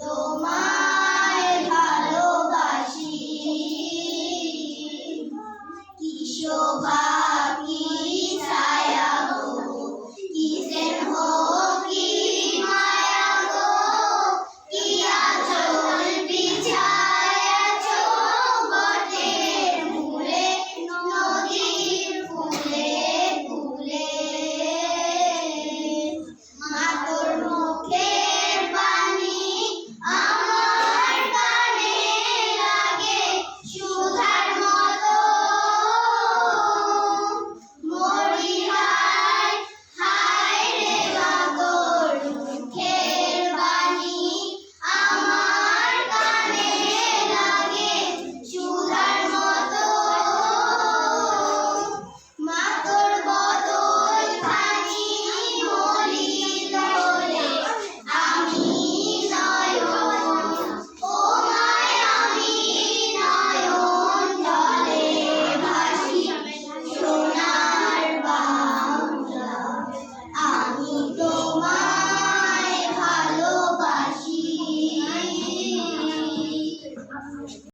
তোমায় ভালোবাসি। কি শোভা